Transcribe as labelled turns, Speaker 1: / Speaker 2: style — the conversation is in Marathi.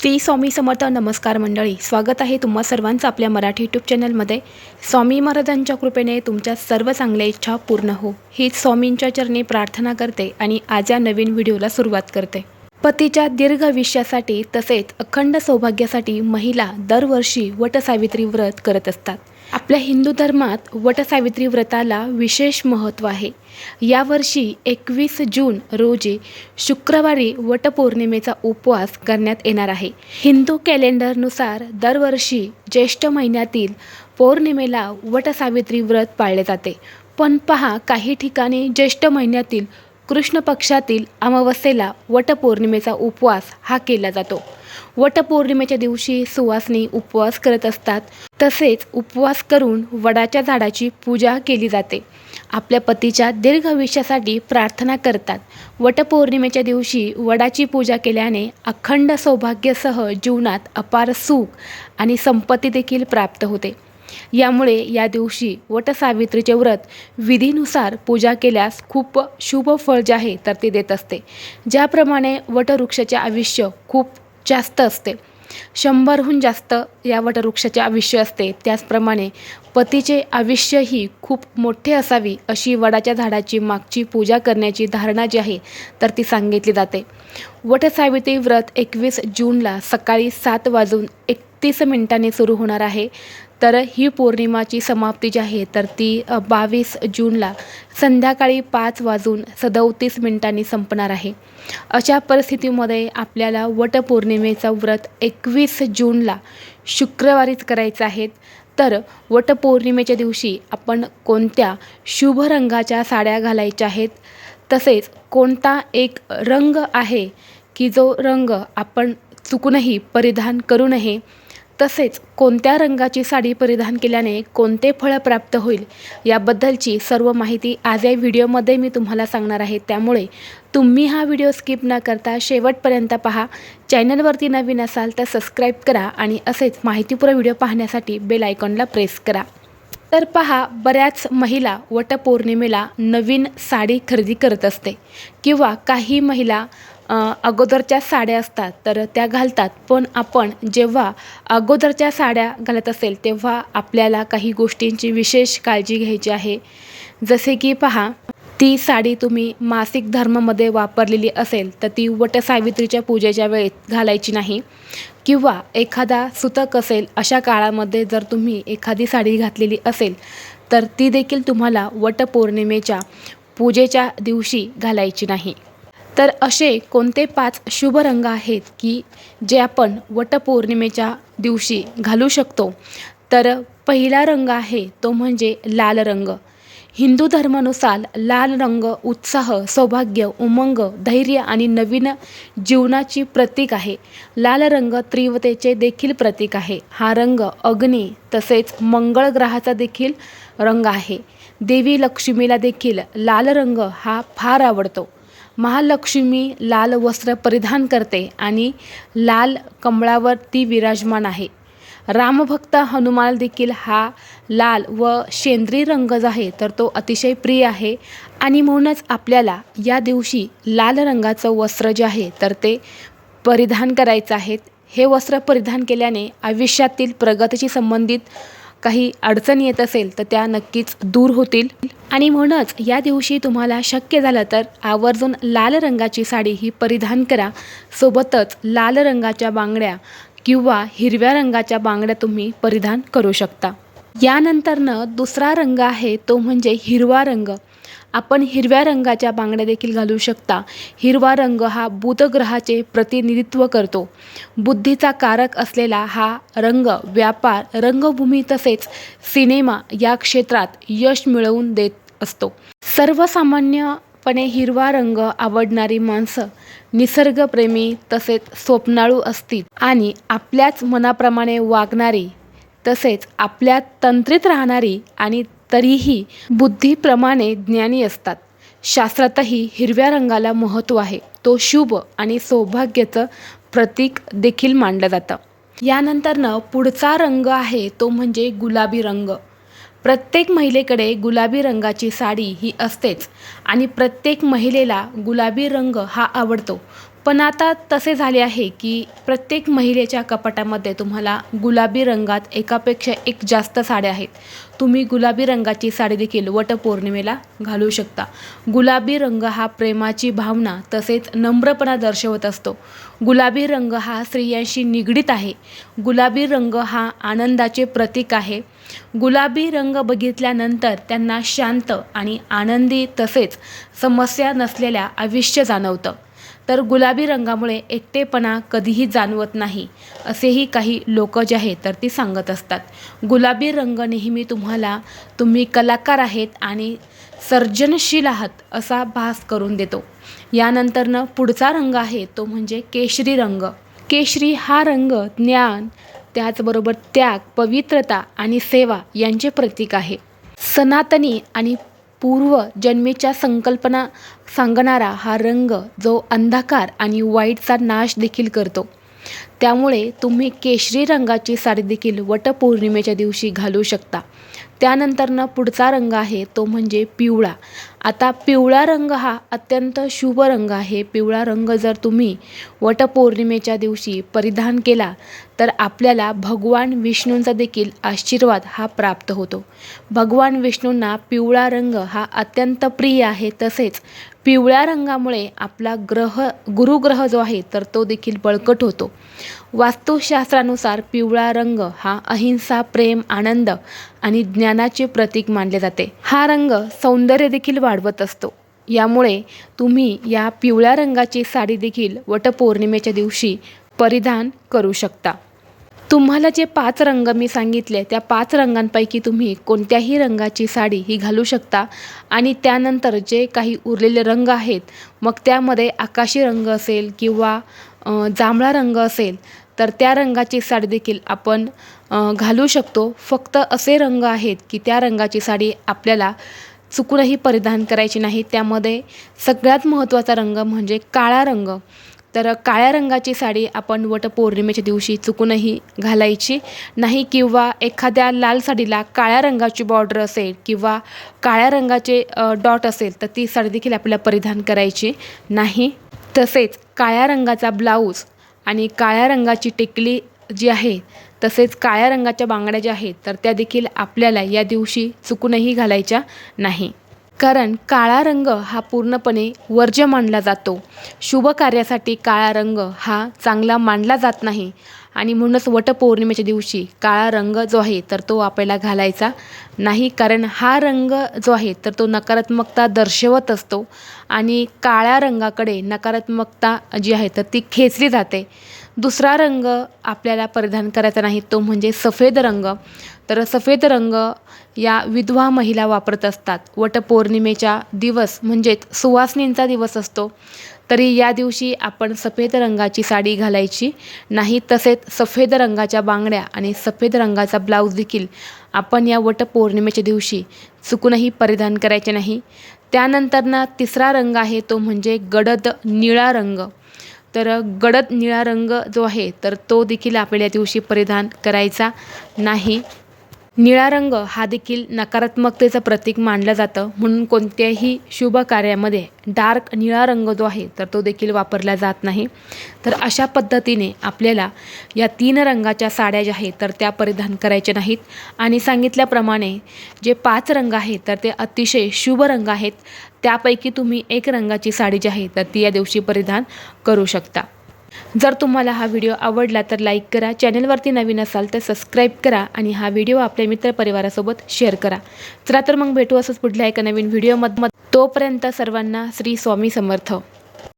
Speaker 1: श्री स्वामी समर्थ नमस्कार मंडळी स्वागत आहे तुम्हा सर्वांचं आपल्या मराठी यूट्यूब चॅनलमध्ये स्वामी महाराजांच्या कृपेने तुमच्या सर्व चांगल्या इच्छा पूर्ण हो. हीच स्वामींच्या चरणी प्रार्थना करते आणि आज या नवीन व्हिडिओला सुरुवात करते. पतीच्या दीर्घ आयुष्यासाठी तसेच अखंड सौभाग्यासाठी महिला दरवर्षी वटसावित्री व्रत करत असतात. आपल्या हिंदू धर्मात वटसावित्री व्रताला विशेष महत्त्व आहे. यावर्षी एकवीस जून रोजी शुक्रवारी वटपौर्णिमेचा उपवास करण्यात येणार आहे. हिंदू कॅलेंडरनुसार दरवर्षी ज्येष्ठ महिन्यातील पौर्णिमेला वटसावित्री व्रत पाळले जाते. पण पहा काही ठिकाणी ज्येष्ठ महिन्यातील कृष्ण पक्षातील अमावस्येला वटपौर्णिमेचा उपवास हा केला जातो. वटपौर्णिमेच्या दिवशी सुवासनी उपवास करत असतात. तसेच उपवास करून वडाच्या झाडाची पूजा केली जाते. आपल्या पतीच्या दीर्घ आयुष्यासाठी प्रार्थना करतात. वटपौर्णिमेच्या दिवशी वडाची पूजा केल्याने अखंड सौभाग्यसह जीवनात अपार सुख आणि संपत्ती देखील प्राप्त होते. यामुळे या दिवशी वटसावित्रीचे व्रत विधीनुसार पूजा केल्यास खूप शुभ फळ जे आहे तर ते देत असते. ज्याप्रमाणे वटवृक्षाचे आयुष्य खूप जास्त असते. शंभरहून जास्त या वटवृक्षाचे आयुष्य असते. त्याचप्रमाणे पतीचे आयुष्यही खूप मोठे असावी अशी वडाच्या झाडाची मागची पूजा करण्याची धारणा जी आहे तर ती सांगितली जाते. वटसावित्री व्रत एकवीस जूनला सकाळी सात वाजून एकतीस मिनिटांनी सुरू होणार आहे. तर ही पौर्णिमाची समाप्ती जी आहे तर ती बावीस जूनला संध्याकाळी पाच वाजून सदोतीस मिनिटांनी संपणार आहे. अशा परिस्थितीमध्ये आपल्याला वटपौर्णिमेचं व्रत एकवीस जूनला शुक्रवारीच करायचं आहे. तर वटपौर्णिमेच्या दिवशी आपण कोणत्या शुभ रंगाच्या साड्या घालायच्या आहेत? तसेच कोणता एक रंग आहे की जो रंग आपण चुकूनही परिधान करू नये? तसेच कोणत्या रंगाची साडी परिधान केल्याने कोणते फळ प्राप्त होईल याबद्दलची सर्व माहिती आज या व्हिडिओमध्ये मी तुम्हाला सांगणार आहे. त्यामुळे तुम्ही हा व्हिडिओ स्किप न करता शेवटपर्यंत पहा. चॅनलवरती नवीन असाल तर सबस्क्राईब करा आणि असेच माहितीपूर्ण व्हिडिओ पाहण्यासाठी बेल आयकॉनला प्रेस करा. तर पहा बऱ्याच महिला वटपौर्णिमेला नवीन साडी खरेदी करत असते किंवा काही महिला अगोदरच्या साड्या असतात तर त्या घालतात. पण आपण जेव्हा अगोदरच्या साड्या घालत असेल तेव्हा आपल्याला काही गोष्टींची विशेष काळजी घ्यायची आहे. जसे की पहा ती साडी तुम्ही मासिक धर्मामध्ये वापरलेली असेल तर ती वटसावित्रीच्या पूजेच्या वेळेत घालायची नाही. किंवा एखादा सुतक असेल अशा काळामध्ये जर तुम्ही एखादी साडी घातलेली असेल तर ती देखील तुम्हाला वटपौर्णिमेच्या पूजेच्या दिवशी घालायची नाही. तर असे कोणते पाच शुभ रंग आहेत की जे आपण वटपौर्णिमेच्या दिवशी घालू शकतो? तर पहिला रंग आहे तो म्हणजे लाल रंग. हिंदू धर्मानुसार लाल रंग उत्साह सौभाग्य उमंग धैर्य आणि नवीन जीवनाची प्रतीक आहे. लाल रंग तीव्रतेचे देखील प्रतीक आहे. हा रंग अग्नी तसेच मंगळ ग्रहाचा देखील रंग आहे. देवी लक्ष्मीला देखील लाल रंग हा फार आवडतो. महालक्ष्मी लाल वस्त्र परिधान करते आणि लाल कमळावर ती विराजमान आहे. रामभक्त हनुमान देखील हा लाल व शेंद्री रंग जो आहे तर तो अतिशय प्रिय आहे आणि म्हणूनच आपल्याला या दिवशी लाल रंगाचं वस्त्र जे आहे तर ते परिधान करायचं आहे. हे वस्त्र परिधान केल्याने आयुष्यातील प्रगतीशी संबंधित काही अडचण येत असेल तर त्या नक्कीच दूर होतील. आणि म्हणूनच या दिवशी तुम्हाला शक्य झालं तर आवर्जून लाल रंगाची साडी ही परिधान करा. सोबतच लाल रंगाच्या बांगड्या किंवा हिरव्या रंगाच्या बांगड्या तुम्ही परिधान करू शकता. यानंतरनं दुसरा रंग आहे तो म्हणजे हिरवा रंग. आपण हिरव्या रंगाच्या बांगड्या देखील घालू शकता. हिरवा रंग हा बुधग्रहाचे प्रतिनिधित्व करतो. बुद्धीचा कारक असलेला हा रंग व्यापार रंगभूमी तसेच सिनेमा या क्षेत्रात यश मिळवून देत असतो. सर्वसामान्यपणे हिरवा रंग आवडणारी माणसं निसर्गप्रेमी तसेच स्वप्नाळू असतील आणि आपल्याच मनाप्रमाणे वागणारी तसेच आपल्या तंत्रित राहणारी आणि तरीही बुद्धीप्रमाणे ज्ञानी असतात. शास्त्रातही हिरव्या रंगाला महत्त्व आहे. तो शुभ आणि सौभाग्याचं प्रतीक देखील मानलं जातं. यानंतरनं पुढचा रंग आहे तो म्हणजे गुलाबी रंग. प्रत्येक महिलेकडे गुलाबी रंगाची साडी ही असतेच आणि प्रत्येक महिलेला गुलाबी रंग हा आवडतो. पण आता तसे झाले आहे की प्रत्येक महिलेच्या कपाटामध्ये तुम्हाला गुलाबी रंगात एकापेक्षा एक जास्त साड्या आहेत. तुम्ही गुलाबी रंगाची साडी देखील वटपौर्णिमेला घालू शकता. गुलाबी रंग हा प्रेमाची भावना तसेच नम्रपणा दर्शवत असतो. गुलाबी रंग हा स्त्रियांशी निगडीत आहे. गुलाबी रंग हा आनंदाचे प्रतीक आहे. गुलाबी रंग बघितल्यानंतर त्यांना शांत आणि आनंदी तसेच समस्या नसलेल्या आयुष्य जाणवतं. तर गुलाबी रंगामुळे एकटेपणा कधीही जाणवत नाही असेही काही लोक जे आहेत तर ती सांगत असतात. गुलाबी रंग नेहमी तुम्हाला तुम्ही कलाकार आहेत आणि सर्जनशील आहात असा भास करून देतो. यानंतरनं पुढचा रंग आहे तो म्हणजे केशरी रंग. केशरी हा रंग ज्ञान त्याचबरोबर त्याग पवित्रता आणि सेवा यांचे प्रतीक आहे. सनातनी आणि पूर्व जन्मेच्या संकल्पना सांगणारा हा रंग जो अंधकार आणि वाईटचा नाश देखील करतो. त्यामुळे तुम्ही केशरी रंगाची साडी देखील वटपौर्णिमेच्या दिवशी घालू शकता. त्यानंतरनं पुढचा रंग आहे तो म्हणजे पिवळा. आता पिवळा रंग हा अत्यंत शुभ रंग आहे. पिवळा रंग जर तुम्ही वटपौर्णिमेच्या दिवशी परिधान केला तर आपल्याला भगवान विष्णूंचा देखील आशीर्वाद हा प्राप्त होतो. भगवान विष्णूंना पिवळा रंग हा अत्यंत प्रिय आहे. तसेच पिवळ्या रंगामुळे आपला ग्रह गुरुग्रह जो आहे तर तो देखील बळकट होतो. वास्तुशास्त्रानुसार पिवळा रंग हा अहिंसा प्रेम आनंद आणि ज्ञानाचे प्रतीक मानले जाते. हा रंग सौंदर्य देखील वाढवत असतो. यामुळे तुम्ही या पिवळ्या रंगाची साडी देखील वटपौर्णिमेच्या दिवशी परिधान करू शकता. तुम्हाला जे पाच रंग मी सांगितले त्या पाच रंगांपैकी तुम्ही कोणत्याही रंगाची साडी ही घालू शकता. आणि त्यानंतर जे काही उरलेले रंग आहेत मग त्यामध्ये आकाशी रंग असेल किंवा जांभळा रंग असेल तर त्या रंगाची साडी देखील आपण घालू शकतो. फक्त असे रंग आहेत की त्या रंगाची साडी आपल्याला चुकूनही परिधान करायची नाही. त्यामध्ये सगळ्यात महत्त्वाचा रंग म्हणजे काळा रंग. तर काळ्या रंगाची साडी आपण वटपौर्णिमेच्या दिवशी चुकूनही घालायची नाही किंवा एखाद्या लाल साडीला काळ्या रंगाची बॉर्डर असेल किंवा काळ्या रंगाचे डॉट असेल तर ती साडी देखील आपल्याला परिधान करायची नाही. तसेच काळ्या रंगाचा ब्लाऊज आणि काळ्या रंगाची टिकली जी आहे तसेच काळ्या रंगाच्या बांगड्या ज्या आहेत तर त्या देखील आपल्याला या दिवशी चुकूनही घालायच्या नाही. कारण काळा रंग हा पूर्णपणे वर्ज्य मानला जातो. शुभ कार्यासाठी काळा रंग हा चांगला मानला जात नाही. आणि म्हणूनच वटपौर्णिमेच्या दिवशी काळा रंग जो आहे तर तो आपल्याला घालायचा नाही. कारण हा रंग जो आहे तर तो नकारात्मकता दर्शवत असतो. आणि काळ्या रंगाकडे नकारात्मकता जी आहे तर ती खेचली जाते. दुसरा रंग आपल्याला परिधान करायचा नाही तो म्हणजे सफेद रंग. तर सफेद रंग या विधवा महिला वापरत असतात. वटपौर्णिमेच्या दिवस म्हणजेच सुवासिनींचा दिवस असतो. तरी या दिवशी आपण सफेद रंगाची साडी घालायची नाही तसेच सफेद रंगाच्या बांगड्या आणि सफेद रंगाचा ब्लाऊज देखील आपण या वटपौर्णिमेच्या दिवशी चुकूनही परिधान करायचे नाही. त्यानंतरनं तिसरा रंग आहे तो म्हणजे गडद निळा रंग. तर गडद निळा रंग जो आहे तर तो देखील आपल्या या दिवशी परिधान करायचा नाही. निळा रंग हा देखील नकारात्मकतेचं प्रतीक मानलं जातं. म्हणून कोणत्याही शुभ कार्यामध्ये डार्क निळा रंग जो आहे तर तो देखील वापरला जात नाही. तर अशा पद्धतीने आपल्याला या तीन रंगाच्या साड्या ज्या आहेत तर त्या परिधान करायच्या नाहीत. आणि सांगितल्याप्रमाणे जे पाच रंग आहेत तर ते अतिशय शुभ रंग आहेत. त्यापैकी तुम्ही एक रंगाची साडी जी आहे तर ती या दिवशी परिधान करू शकता. जर तुम्हाला हा व्हिडिओ आवडला तर लाईक करा चॅनलवरती नवीन असाल तर सबस्क्राईब करा आणि हा व्हिडिओ आपल्या मित्रपरिवारासोबत शेअर करा. चला तर मग भेटू असंच पुढल्या एका नवीन व्हिडिओमध्ये. तोपर्यंत सर्वांना श्री स्वामी समर्थ.